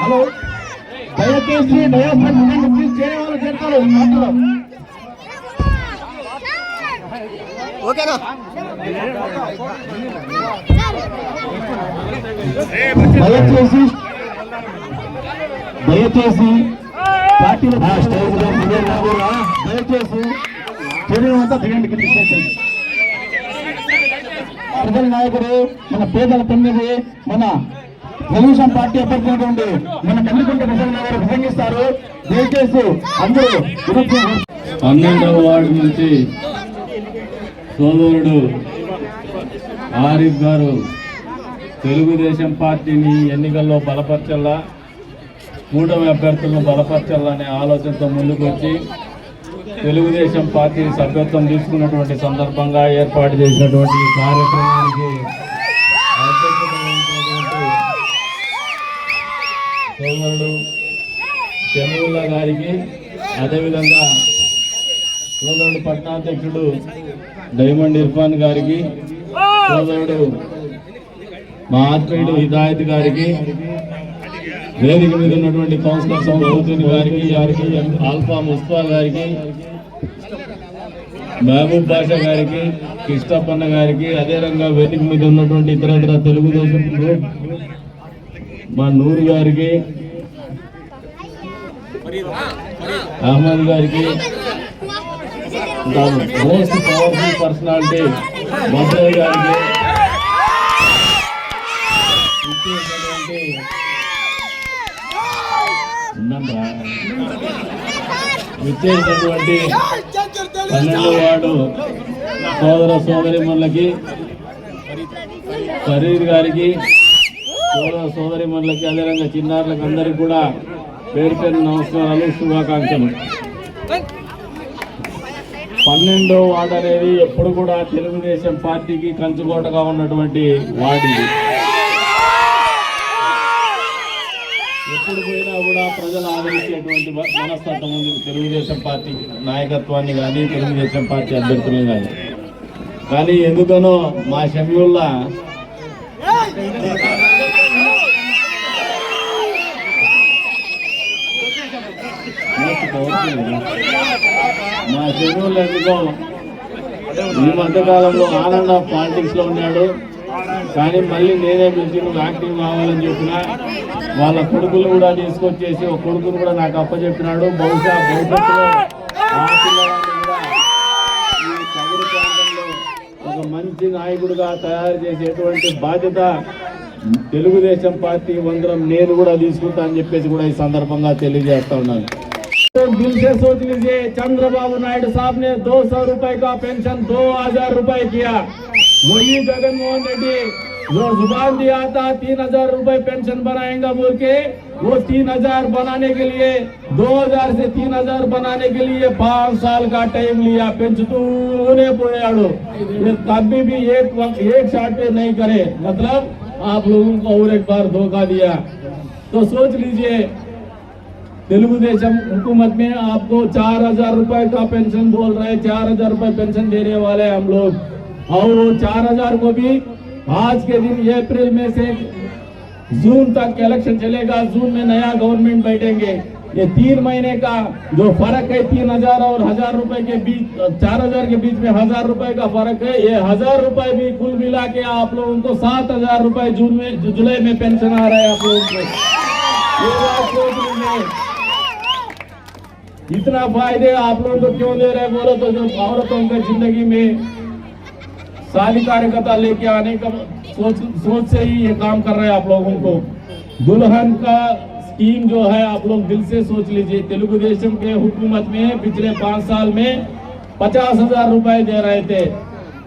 Hello. దయచేసి వాళ్ళు చేస్తారు అందులో ఓకేనా? దయచేసి దయచేసి పార్టీలో స్టేజ్ దయచేసి అంతా దిగండి కింద ప్రజల నాయకుడు మన పేదల తొమ్మిది మన తెలుగుదేశం పార్టీ అభ్యర్థి మన కందుకుంట ప్రజల నాయకుడు ప్రసంగిస్తారు దయచేసి అందరూ పన్నెండవ వార్డు నుంచి సోదరుడు ఆరిఫ్ గారు తెలుగుదేశం పార్టీని ఎన్నికల్లో బలపరచల్లా కూటమి అభ్యర్థులను బలపరచాలనే ఆలోచనతో ముందుకు వచ్చి తెలుగుదేశం పార్టీ సభ్యత్వం తీసుకున్నటువంటి సందర్భంగా ఏర్పాటు చేసినటువంటి కార్యక్రమానికి సోదరుడు షమీవుల్లా గారికి అదేవిధంగా సోదరుడు పట్టణాధ్యక్షుడు డైమండ్ ఇర్ఫాన్ గారికి సోదరుడు మా ఆత్మీయుడు హిదాయత్ గారికి వేదిక మీద ఉన్నటువంటి కౌన్సిలర్ సౌదీన్ గారికి గారికి ఆల్ఫా ముస్తా గారికి మహబూబ్ బాషా గారికి కృష్ణప్పన్న గారికి అదేవిధంగా వెనుక మీద ఉన్నటువంటి ఇతర ఇతర తెలుగుదేశం మా నూరు గారికి అహ్మద్ గారికి మోస్ట్ పవర్ఫుల్ పర్సనాలిటీ భద్రయ్య గారికి ఇచ్చేసినటువంటి ఇచ్చేటటువంటి పన్నెండు వాడు సోదర సోదరిమణులకి ఫరీద్ గారికి సోదర సోదరిమణులకి అదేవిధంగా చిన్నారులకు అందరికీ కూడా పేరు పేరు నమస్కారాలు శుభాకాంక్షలు. పన్నెండో వార్డు అనేది ఎప్పుడు కూడా తెలుగుదేశం పార్టీకి కంచుకోటగా ఉన్నటువంటి వార్డు ఇది. ఎప్పుడు పోయినా కూడా ప్రజలు ఆదరించేటువంటి మనస్తత్వం ఉంది. తెలుగుదేశం పార్టీ నాయకత్వాన్ని కానీ తెలుగుదేశం పార్టీ అభ్యర్థులను కానీ కానీ ఎందుకనో మా షమ్యుల్లా మా షెడ్యూల్ ఎందుకో ఈ మధ్యకాలంలో ఆనంద పాలిటిక్స్లో ఉన్నాడు. కానీ మళ్ళీ నేనే పిలిచి నువ్వు యాక్టివ్ కావాలని చెప్పిన వాళ్ళ కొడుకులు కూడా తీసుకొచ్చేసి ఒక కొడుకును కూడా నాకు అప్పచెప్పినాడు బహుశా భవిష్యత్తులో ఆ పిల్లవాడిని కూడా ఈ కబురు ప్రాంతంలో ఒక మంచి నాయకుడిగా తయారు చేసేటువంటి బాధ్యత తెలుగుదేశం పార్టీ వందరం నేను కూడా తీసుకుంటా అని చెప్పేసి కూడా ఈ సందర్భంగా తెలియజేస్తా ఉన్నాను दिल से सोच लीजिए चंद्रबाबू नायडू साहब ने दो सौ रूपए का पेंशन दो हजार रूपए किया वही जगन मोहन रेड्डी, जो ज़ुबान दिया था, तीन हज़ार रूपए पेंशन बनाएँगे बोल के, वो तीन हज़ार बनाने के लिए, दो हज़ार से तीन हज़ार बनाने के लिए पाँच साल का टाइम लिया पेंचतूने पोयाड़ो ये कभी भी एक वक्त, एक शॉट पे नहीं करे। मतलब आप लोगों को और एक बार धोखा दिया। तो सोच लीजिए, तेलुगुदेशम हुकूमत में आपको चार हज़ार रुपए का पेंशन बोल रहे, चार हज़ार रुपए पेंशन देने वाले हम लोग। और वो चार हज़ार को भी आज के दिन अप्रैल में से जून तक इलेक्शन चलेगा। जून में नया गवर्नमेंट बैठेंगे। ये तीन महीने का जो फ़र्क है, तीन हज़ार और हज़ार रुपए के बीच, चार हज़ार के बीच में हज़ार रुपए का फ़र्क है। ये हज़ार रुपए भी कुल मिला के आप लोगों को सात हज़ार रुपए जून में, जुलाई में पेंशन आ रहा है आप लोगों को। इतना फ़ायदे आप लोगों को क्यों दे रहे बोलो तो जो औरतों के ज़िंदगी में शादी कार्यकर्ता लेके आने का सोच सोच से ही ये काम कर रहे हैं आप लोगों को। दुल्हन का स्कीम जो है, आप लोग दिल से सोच लीजिए। तेलुगु देशम के हुकूमत में पिछले पाँच साल में पचास हज़ार रुपए दे रहे थे।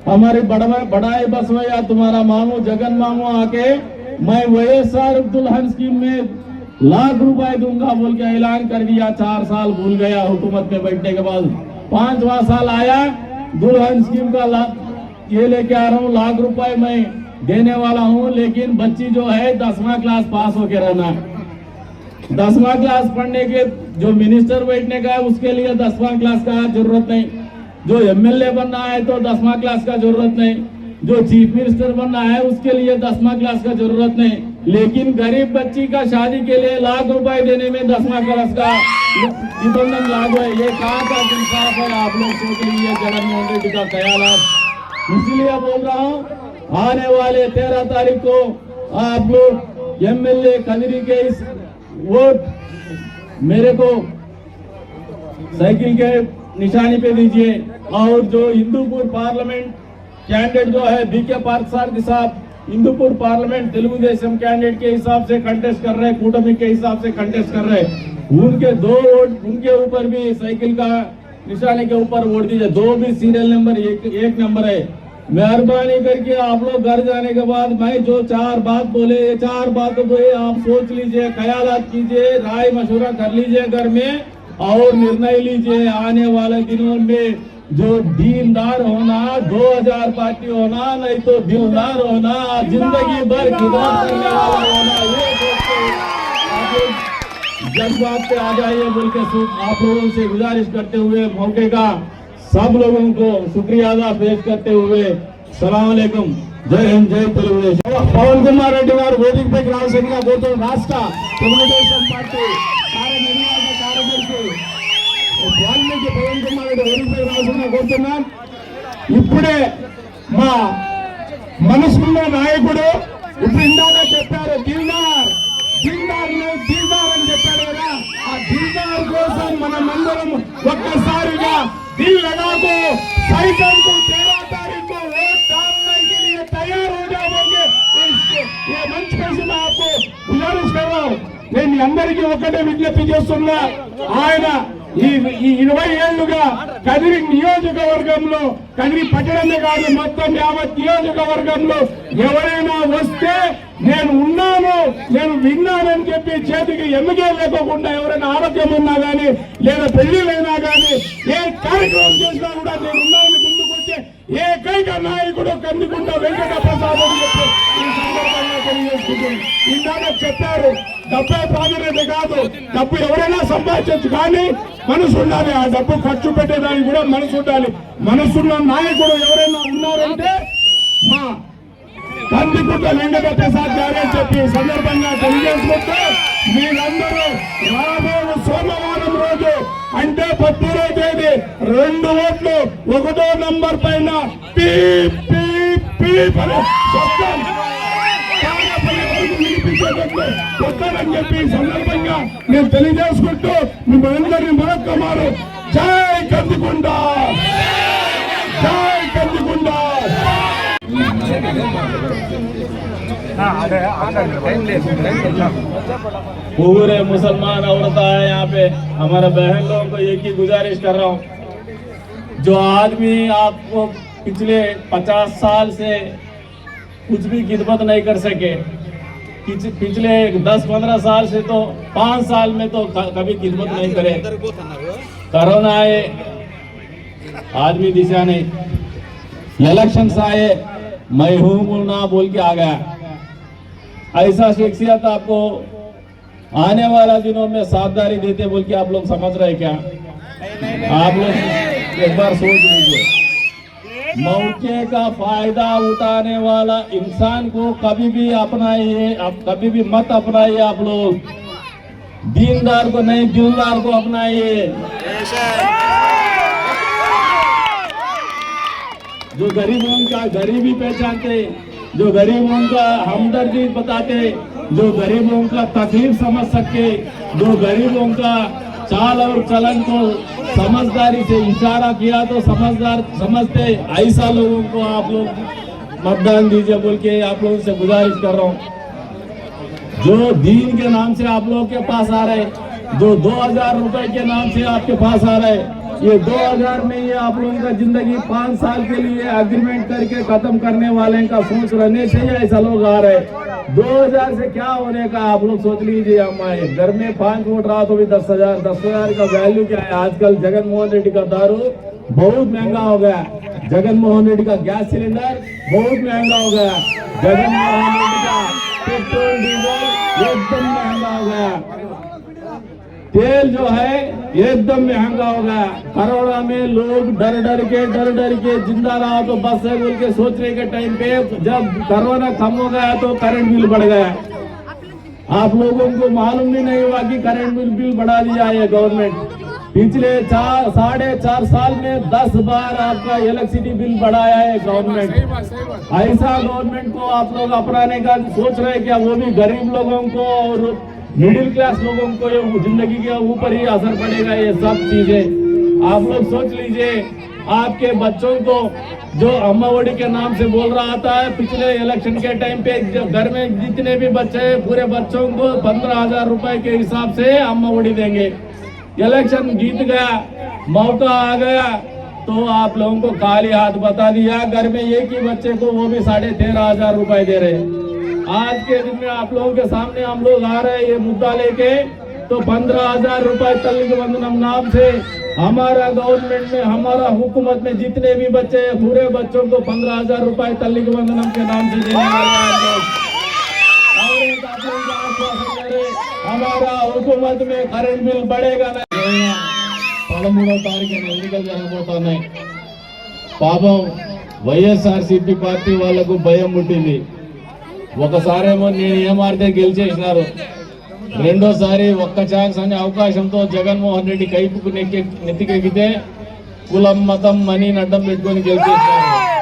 हमारे बड़वा बड़ाई बसवैया तुम्हारा मामू, जगन मामू आके मैं वैएसआर दुल्हन स्कीम में लाख रुपए दूँगा बोल के ऐलान कर दिया। चार साल भूल गया हुकूमत में बैठने के बाद। पांचवा साल आया, दुल्हन स्कीम का लाख ये लेके आ रहा हूँ, लाख रुपए मैं देने वाला हूँ, लेकिन बच्ची जो है दसवां क्लास पास होके रहना दसवां क्लास पढ़ने के जो मिनिस्टर बैठने का है, उसके लिए दसवां क्लास का ज़रूरत नहीं। जो एमएलए बनना है तो दसवां क्लास का ज़रूरत नहीं। जो चीफ मिनिस्टर बनना है, उसके लिए दसवां क्लास का ज़रूरत नहीं। लेकिन गरीब बच्ची का शादी के लिए लाख रुपए देने में दसवां क्लास का निबंधन लागू है। ये कहा था है? आप लोग सोच लीजिए जगनमोहन रेड्डी का ख्याल इसलिए बोल रहा हूँ, आने वाले तेरह तारीख को आप लोग एमएलए कदरी के इस वोट मेरे को साइकिल के निशानी पे दीजिए। और जो हिंदूपुर पार्लियामेंट कैंडिडेट जो है बीके पार्थ सारथी साहब हिंदूपुर पार्लियामेंट तेलुगु देशम कैंडिडेट के हिसाब से कंटेस्ट कर रहे हैं कूटमी के हिसाब से कंटेस्ट कर रहे हैं। उनके दो वोट, उनके ऊपर भी साइकिल का निशाने के ऊपर वोट दीजिए। दो भी सीरियल नंबर एक एक नंबर है। मेहरबानी करके आप लोग घर जाने के बाद मैं जो चार बात बोले, ये चार बातों को आप सोच लीजिए, ख्याल कीजिए, राय मशवरा कर लीजिए घर में और निर्णय लीजिए। आने वाले दिनों में जो दीनदार होना 2000 पार्टी होना, नहीं तो दिलदार होना, ज़िंदगी भर खिदमत करने वाला होना, ये जज्बात पे आ जाइए बोल के सु- आप लोगों से गुजारिश करते हुए मौके का सब लोगों को शुक्रिया अदा पेश करते हुए సలాం అలైకుం జై హింద్ జై తెలుగుదేశం పవన్ కుమార్ రెడ్డి గారు వేదికపైకి రావాల్సిందిగా కోరుతున్న రాష్ట్ర తెలుగుదేశం పార్టీ కార్యనిర్వాహక కార్యదర్శి వాల్మీకి పవన్ కుమార్ రెడ్డి వేదికపైకి రావాల్సిందిగా కోరుతున్నాం ఇప్పుడే మా మనసున్న నాయకుడు ఇప్పుడు ఇందాక చెప్పారు దిల్దార్ దిల్దార్ మనమందరం ఒక్కసారిగా దిల్ लगाको साइकिल को तेरह तारीख को वोट डालने के लिए तैयार हो जाओगे इस- ये मंच पे से मैं आपको गुजारिश कर रहा हूँ నేను మీ అందరికీ ఒకటే విజ్ఞప్తి చేస్తున్నా ఆయన ఈ ఈ ఇరవై ఏళ్లుగా కదిరి నియోజకవర్గంలో కదిరి పట్టణమే కాదు మొత్తం యావత్ నియోజకవర్గంలో ఎవరైనా వస్తే నేను ఉన్నాను నేను విన్నానని చెప్పి చేతికి ఎమ్మికే లేకోకుండా ఎవరైనా ఆరోగ్యం ఉన్నా కానీ లేదా పెళ్ళిలైనా కానీ ఏ కార్యక్రమం చేసినా కూడా నేను ఉన్నానని ముందుకు వచ్చే ఏకైక నాయకుడు కందికుంట వెంకట ప్రసాద్ అని చెప్పి ఈ సందర్భంగా తెలియజేసుకుంటుంది ఇందాక చెప్పారు డబ్బే ప్రాధాన్యత కాదు డబ్బు ఎవరైనా సంపాదించవచ్చు కానీ మనసు ఉండాలి ఆ డబ్బు ఖర్చు పెట్టేదానికి కూడా మనసు ఉండాలి. మనసున్న నాయకుడు ఎవరైనా ఉన్నారంటే మా కందికుంట వెంకట ప్రసాద్ గారే చెప్పి ఈ సందర్భంగా తెలియజేసుకుంటూ మీరందరూ రాబోయే సోమవారం రోజు అంటే పద్దెనిమిదో తేదీ రెండు ఓట్లు ఒకటో నంబర్ పైన పీప్ పీప్ పీప్ అనే చెప్పి సందర్భంగా నేను తెలియజేసుకుంటూ మిమ్మల్ని మరొక్క మారు జై కందికుండ! జై కందికుండ! पूरे मुसलमान औरत है यहाँ पे। हमारे बहन लोगों को एक ही गुजारिश कर रहा हूँ। जो आदमी आपको पिछले पचास साल से कुछ भी खिदमत नहीं कर सके पिछले दस पंद्रह साल से तो पाँच साल में तो कभी खिदमत नहीं करे। करोना आए, आदमी दिशा नहीं। इलेक्शन आए मैं हूँ ना बोल के आ गया। ऐसा शख्सियत आपको आने वाला दिनों में सावधानी देते बोल के आप लोग समझ रहे क्या? आप लोग एक बार सोच लीजिए। मौके का फ़ायदा उठाने वाला इंसान को कभी भी अपनाइए, आप कभी भी मत अपनाइए आप लोग। दीनदार को नहीं, दिलदार को अपनाइए। जो गरीबों का गरीबी पहचानते, जो गरीबों का हमदर्दी बताते, जो गरीबों का तकलीफ़ समझ सके जो गरीबों का चाल और चलन को समझदारी से इशारा किया तो समझदार समझते। ऐसा लोगों को आप लोग मतदान दीजिए बोल के आप लोगों से गुजारिश कर रहा हूँ। जो दीन के नाम से आप लोगों के पास आ रहे, जो दो हज़ार रुपए के नाम से आपके पास आ रहे ये दो हज़ार में ये आप लोगों का ज़िंदगी पाँच साल के लिए एग्रीमेंट करके खत्म करने वाले का सोच रहने से ही ऐसा लोग आ रहे दो हज़ार से क्या होने का आप लोग सोच लीजिए हमारे घर में पाँच वोट रहा तो भी दस हज़ार दस हज़ार का वैल्यू क्या है? आजकल जगन मोहन रेड्डी का दारू बहुत महँगा हो गया। जगन मोहन रेड्डी का गैस सिलेंडर बहुत महँगा हो गया। जगन मोहन रेड्डी का पेट्रोल, डीजल एकदम महँगा हो गया। तेल जो है एकदम महँगा हो गया। करोड़ा में लोग डर डर के डर डर के ज़िंदा रहा तो बस है बोल के सोचने के टाइम पे जब कोरोना कम हो गया तो करंट बिल बढ़ गया। आप लोगों को मालूम भी नहीं हुआ कि करंट बिल बिल बढ़ा दिया है गवर्नमेंट पिछले चार साढ़े चार साल में दस बार आपका इलेक्ट्रिसिटी बिल बढ़ाया है गवर्नमेंट ऐसा गवर्नमेंट को आप लोग अपनाने का सोच रहे हैं क्या? वो भी गरीब लोगों को और मिडिल क्लास लोगों को ये ज़िंदगी के ऊपर ही असर पड़ेगा, ये सब चीज़ें आप लोग सोच लीजिए, आपके बच्चों को जो अम्मावड़ी के नाम से बोल रहा था, पिछले इलेक्शन के टाइम पे घर में जितने भी बच्चे हैं, पूरे बच्चों को पंद्रह हज़ार रुपए के हिसाब से अम्मावड़ी देंगे इलेक्शन जीत गया, मौका आ गया तो आप लोगों को खाली हाथ बता दिया, घर में एक ही बच्चे को वो भी साढ़े तेरह हज़ार रुपए दे रहे हैं। आज के दिन में आप लोगों के सामने हम लोग आ रहे हैं ये मुद्दा लेके तो पंद्रह हजार रुपए तल्लिक वंदनम नाम से हमारा गवर्नमेंट में हमारा हुकूमत में जितने भी बच्चे हैं पूरे बच्चों को पंद्रह हजार रुपए तल्लिक वंदनम के नाम से देने वाले हैं हम लोग। और एक आप लोगों को आश्वासन दे रहे, हमारा हुकूमत में కరెంట్ బిల్ बढ़ेगा नहीं పదమూడో తారీఖున ఎన్నికలు జరగబోతున్నాయి పాపం వైఎస్ఆర్సీపీ పార్టీ వాళ్లకు భయం పుట్టింది ఒకసారేమో నేను ఏమారితే గెలిచేసినారు. రెండోసారి ఒక్క ఛాన్స్ అనే అవకాశంతో జగన్మోహన్ రెడ్డి కైపుకు నెక్కి నెత్తికెక్కితే కులం మతం మనీ అడ్డం పెట్టుకొని గెలిచేసినారు.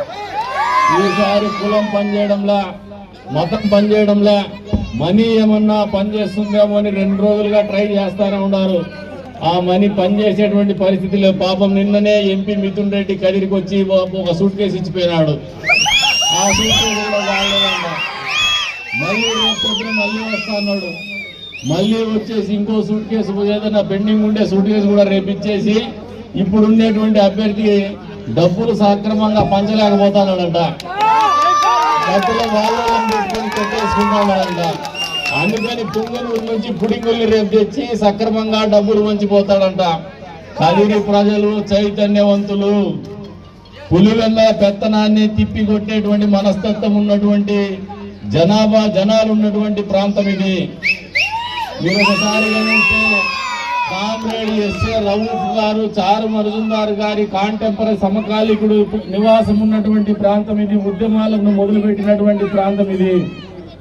ఈసారి కులం పనిచేయడంలా మతం పనిచేయడంలా మనీ ఏమన్నా పనిచేస్తుందేమో అని రెండు రోజులుగా ట్రై చేస్తానే ఉన్నారు. ఆ మనీ పనిచేసేటువంటి పరిస్థితిలో పాపం నిన్ననే ఎంపీ మిథున్ రెడ్డి కదిరికి వచ్చి ఒక- సూట్ కేసు ఇచ్చిపోయినాడు. ఆ సూట్ కేసు కూడా మళ్ళీ రేపు మళ్ళీ వస్తా అన్నాడు. మళ్ళీ వచ్చేసి ఇంకో సూట్ కేసు ఏదైనా పెండింగ్ ఉండే సూట్ కేసు కూడా రేపిచ్చేసి ఇప్పుడు ఉండేటువంటి అభ్యర్థి డబ్బులు సక్రమంగా పంచలేకపోతానంట డబ్బులు వాళ్ళని పెట్టుకొని పెట్టేసుకుంటానంట అందుకని పుంగనూరు నుంచి పుడింగుల్ని రేపు తెచ్చి సక్రమంగా డబ్బులు వంచిపోతాడంట కదిరి ప్రజలు చైతన్యవంతులు పులివెల్ల పెత్తనాన్ని తిప్పి కొట్టేటువంటి మనస్తత్వం ఉన్నటువంటి జనాభా జనాలు ఉన్నటువంటి ప్రాంతం ఇది. మీరు ఒకసారి గమనిస్తే కామ్రేడ్ ఎస్ఏ రౌఫ్ గారు చారు మరుజుందార్ గారి కాంటెంపరీ సమకాలీకుడు నివాసం ఉన్నటువంటి ప్రాంతం ఇది. ఉద్యమాలను మొదలుపెట్టినటువంటి ప్రాంతం ఇది.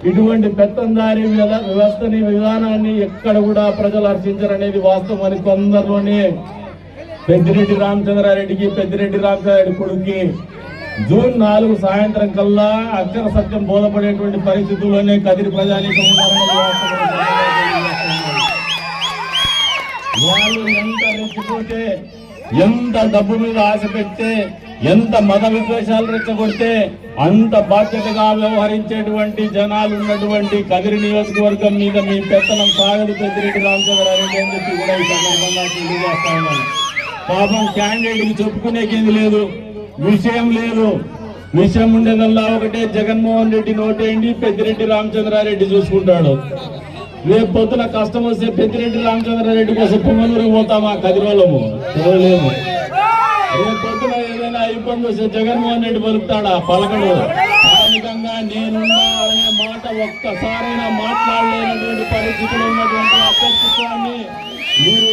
ఇటువంటి పెత్తందారి వ్యవ- వ్యవస్థని విధానాన్ని ఎక్కడ కూడా ప్రజలు హర్షించరనేది వాస్తవం అని తొందరలోనే పెద్దిరెడ్డి రామచంద్రారెడ్డికి పెద్దిరెడ్డి రామచంద్రారెడ్డి కొడుక్కి జూన్ నాలుగు సాయంత్రం కల్లా అక్షర సత్యం బోధపడేటువంటి పరిస్థితుల్లోనే కదిరి ప్రజానీకం వాళ్ళు ఎంత రెచ్చిపోతే ఎంత డబ్బు మీద ఆశ పెడితే ఎంత మత విద్వేషాలు రెచ్చగొడితే అంత బాధ్యతగా వ్యవహరించేటువంటి జనాలు ఉన్నటువంటి కదిరి నియోజకవర్గం మీద మీ పెత్తనం సాగదు పెద్దిరెడ్డి రామచంద్రారెడ్డి అని చెప్పి కూడా ఈ సందర్భంగా ఉన్నాను. పాపం క్యాండిడేట్కి చెప్పుకునేకేది లేదు. విషయం లేదు. విషయం ఉండేదల్లా ఒకటే జగన్మోహన్ రెడ్డి నోటేయండి పెద్దిరెడ్డి రామచంద్రారెడ్డి చూసుకుంటాడు. రేపు పొద్దున కష్టం వస్తే పెద్దిరెడ్డి రామచంద్రారెడ్డి కోసం పుంగనూరు పోతామా? కదిరోలము పోలేము రేపు పొద్దున ఏదైనా ఇబ్బంది వస్తే జగన్మోహన్ రెడ్డి పలుకుతాడా? పలకడు. ప్రాథమికంగా నేనున్నా అనే మాట ఒక్కసారైనా మాట్లాడలేనటువంటి పరిస్థితులు ఉన్నటువంటి అభ్యర్థిత్వాన్ని మీరు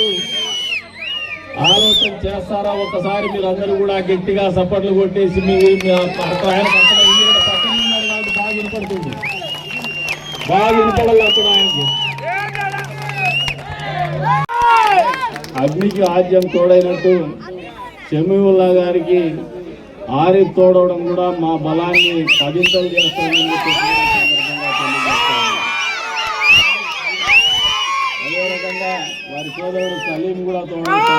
ఆలోచన చేస్తారా? ఒకసారి మీరు అందరూ కూడా గట్టిగా సపోర్ట్లు కొట్టేసి మీ ఆయన బాగా వినపడుతుంది. బాగా వినపడాలి అక్కడ ఆయనకి. అగ్నికి ఆద్యం తోడైనట్టు షమీవుల్లా గారికి ఆరి తోడవడం కూడా మా బలాన్ని పదింతలు చేస్తామని చెప్పి ఈ సందర్భంగా తెలియజేస్తాను. అదే రకంగా వారి సోదరుడు సలీం కూడా తోడవుతా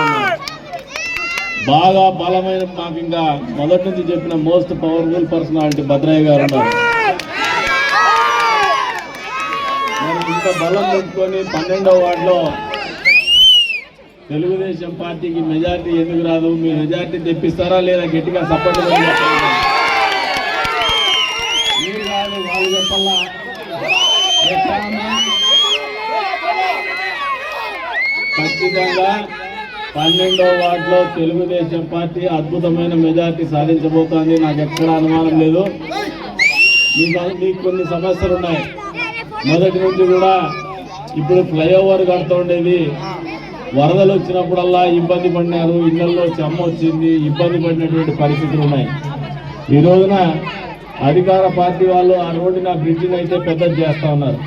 బాగా బలమైన మాకు ఇంకా మొదటి నుంచి చెప్పిన మోస్ట్ పవర్ఫుల్ పర్సనాలిటీ భద్రయ్య గారు ఉన్నారు. ఇంత బలం పెట్టుకొని పన్నెండవ వార్డులో తెలుగుదేశం పార్టీకి మెజార్టీ ఎందుకు రాదు? మీ మెజార్టీ తెప్పిస్తారా లేదా గట్టిగా సపోర్ట్ పన్నెండో వార్డులో తెలుగుదేశం పార్టీ అద్భుతమైన మెజార్టీ సాధించబోతోంది. నాకు ఎక్కడ అనుమానం లేదు. మీకు మీకు కొన్ని సమస్యలు ఉన్నాయి. మొదటి నుంచి కూడా ఇప్పుడు ఫ్లైఓవర్ కడుతూ ఉండేది వరదలు వచ్చినప్పుడల్లా ఇబ్బంది పడినారు. ఇళ్ళలో చెమ్మ వచ్చింది. ఇబ్బంది పడినటువంటి పరిస్థితులు ఉన్నాయి. ఈ రోజున అధికార పార్టీ వాళ్ళు ఆ రోడ్డున ఆ బ్రిడ్జిని అయితే పెద్దది చేస్తా ఉన్నారు.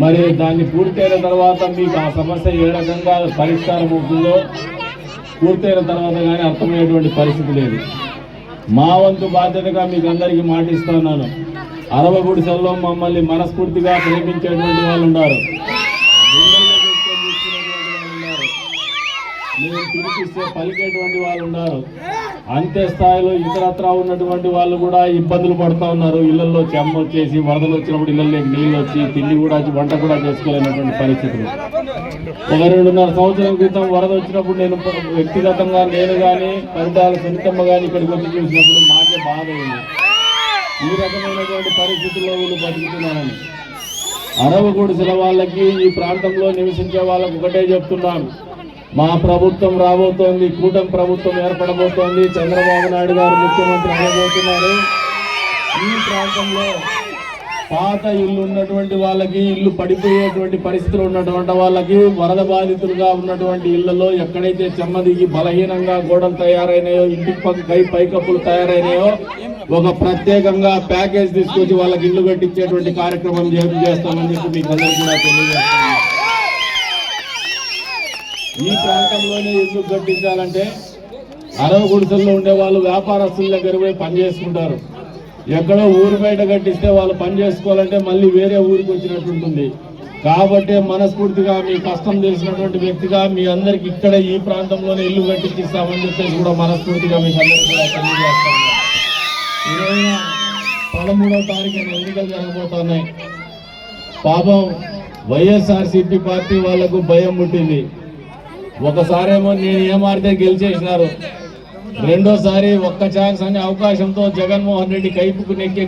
మరి దాన్ని పూర్తయిన తర్వాత మీకు ఆ సమస్య ఏ రకంగా పరిష్కారం అవుతుందో పూర్తయిన తర్వాత కానీ అర్థమయ్యేటువంటి పరిస్థితి లేదు. మా వంతు బాధ్యతగా మీకు అందరికీ మాటిస్తున్నాను ఉన్నాను. గుడిసెల్లో మమ్మల్ని మనస్ఫూర్తిగా ప్రేమించేటువంటి వాళ్ళు ఉన్నారు. పిలిపిస్తే పలికేటువంటి వాళ్ళు ఉన్నారు. అంతే స్థాయిలో ఇతరత్ర ఉన్నటువంటి వాళ్ళు కూడా ఇబ్బందులు పడుతూ ఉన్నారు. ఇళ్ళలో చెమ్మ వచ్చేసి వరదలు వచ్చినప్పుడు ఇళ్ళలోకి నీళ్ళు వచ్చి తిండి కూడా వంట కూడా చేసుకోలేనటువంటి పరిస్థితులు. ఒక రెండున్నర సంవత్సరం క్రితం వరద వచ్చినప్పుడు నేను వ్యక్తిగతంగా నేను కానీ పరిటాల సునీతమ్మ కానీ ఇక్కడికి వచ్చి చూసినప్పుడు మాకే బాధ అయింది. ఈ రకమైనటువంటి పరిస్థితుల్లో వీళ్ళు బతుకుతున్నారని. అరవ వాళ్ళకి ఈ ప్రాంతంలో నివసించే వాళ్ళకి ఒకటే చెప్తున్నాను. మా ప్రభుత్వం రాబోతోంది కూటమి ప్రభుత్వం ఏర్పడబోతోంది. చంద్రబాబు నాయుడు గారు ముఖ్యమంత్రి అవ్వబోతున్నారు. ఈ ప్రాంతంలో పాత ఇల్లు ఉన్నటువంటి వాళ్ళకి ఇల్లు పడిపోయేటువంటి పరిస్థితులు ఉన్నటువంటి వాళ్ళకి వరద బాధితులుగా ఉన్నటువంటి ఇళ్ళలో ఎక్కడైతే చెమ్మదిగి బలహీనంగా గోడలు తయారైనాయో ఇంటికి పక్క పైకప్పులు తయారైనాయో ఒక ప్రత్యేకంగా ప్యాకేజ్ తీసుకొచ్చి వాళ్ళకి ఇల్లు కట్టించేటువంటి కార్యక్రమం చేస్తామని చెప్పి మీకు అందరికీ కూడా తెలియజేస్తున్నాను. ఈ ప్రాంతంలోనే ఇల్లు కట్టించాలంటే అరవ గుడిసెల్లో ఉండే వాళ్ళు వ్యాపారస్తుల దగ్గర పోయి పని చేసుకుంటారు. ఎక్కడో ఊరు బయట కట్టిస్తే వాళ్ళు పని చేసుకోవాలంటే మళ్ళీ వేరే ఊరికి వచ్చినట్టు ఉంటుంది. కాబట్టి మనస్ఫూర్తిగా మీ కష్టం తెలిసినటువంటి వ్యక్తిగా మీ అందరికి ఇక్కడ ఈ ప్రాంతంలోనే ఇల్లు కట్టించిస్తామని చెప్పేసి కూడా మనస్ఫూర్తిగా మీకు అందరికీ కూడా తెలియజేస్తాను. ఈ పదమూడవ తారీఖున ఎన్నికలు జరగబోతున్నాయి. పాపం వైఎస్ఆర్సీపీ పార్టీ వాళ్ళకు భయం పుట్టింది. ఒకసారేమో నేను ఏమారితే గెలిచేసినారు. రెండోసారి ఒక్క ఛాన్స్ అనే అవకాశంతో జగన్మోహన్ రెడ్డి కైపుకు నెక్కి